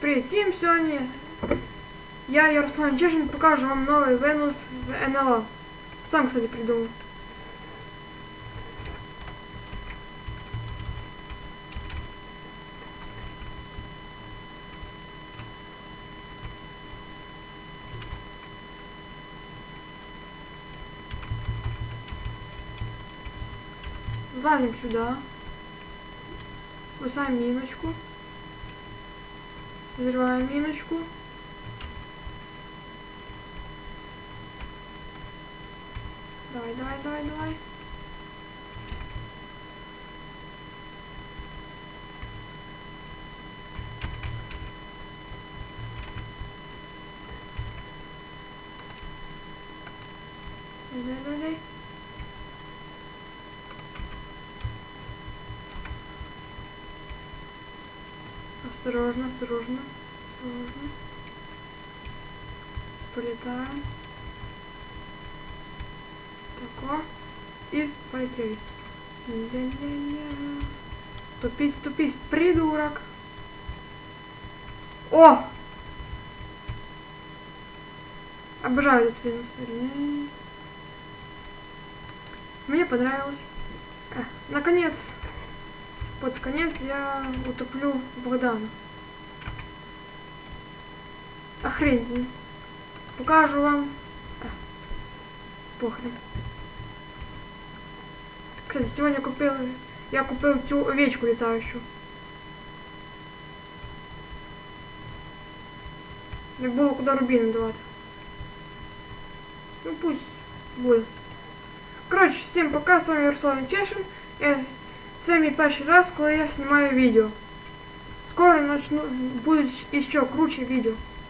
Привіт всім сьогодні. Я Ярослав Чешин покажу вам новий Венус з НЛО. Сам, кстати, придумал. Залазим сюда. Бросаем миночку. Взрываем миночку. Давай, давай, давай, давай. Дай, дай, дай, дай. Осторожно, осторожно, осторожно. Полетаем. Так, о. И полетели. Ля-ля-ля. Тупись, тупись, придурок. О! Обожаю этот Винус. Ля. Мне понравилось. Э, наконец, под конец я утоплю Богдана. Охренительно. Покажу вам. А, похрен. Кстати, сегодня купил... Я купил цю овечку летающую. Не було куди рубін давати. Ну пусть буде. Коротше, всім пока, з вами Ярослав Чешин. Я... Це мій перший раз, коли я знімаю відео. Скоро начну... будуть іще круче відео.